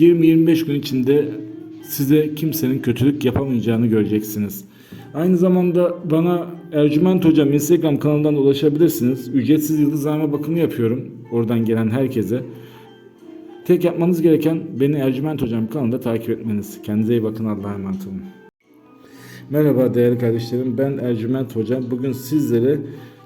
20-25 gün içinde size kimsenin kötülük yapamayacağını göreceksiniz. Aynı zamanda bana Ercüment Hocam Instagram kanalından ulaşabilirsiniz. Ücretsiz yıldızlama bakımı yapıyorum. Oradan gelen herkese. Tek yapmanız gereken beni Ercüment Hocam kanalında takip etmeniz. Kendinize iyi bakın. Allah'a emanet olun. Merhaba değerli kardeşlerim. Ben Ercüment Hocam. Bugün sizlere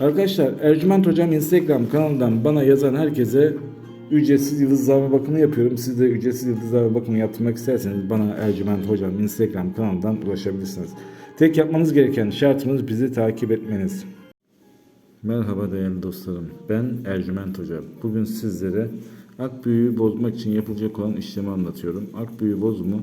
Arkadaşlar Ercüment Hocam Instagram kanalından bana yazan herkese ücretsiz yıldızlama bakımı yapıyorum. Siz de ücretsiz yıldızlama bakımı yaptırmak isterseniz bana Ercüment Hocam Instagram kanalından ulaşabilirsiniz. Tek yapmanız gereken şartımız bizi takip etmeniz. Merhaba değerli dostlarım. Ben Ercüment Hocam. Bugün sizlere ak büyüğü bozmak için yapılacak olan işlemi anlatıyorum. Ak büyüğü bozumu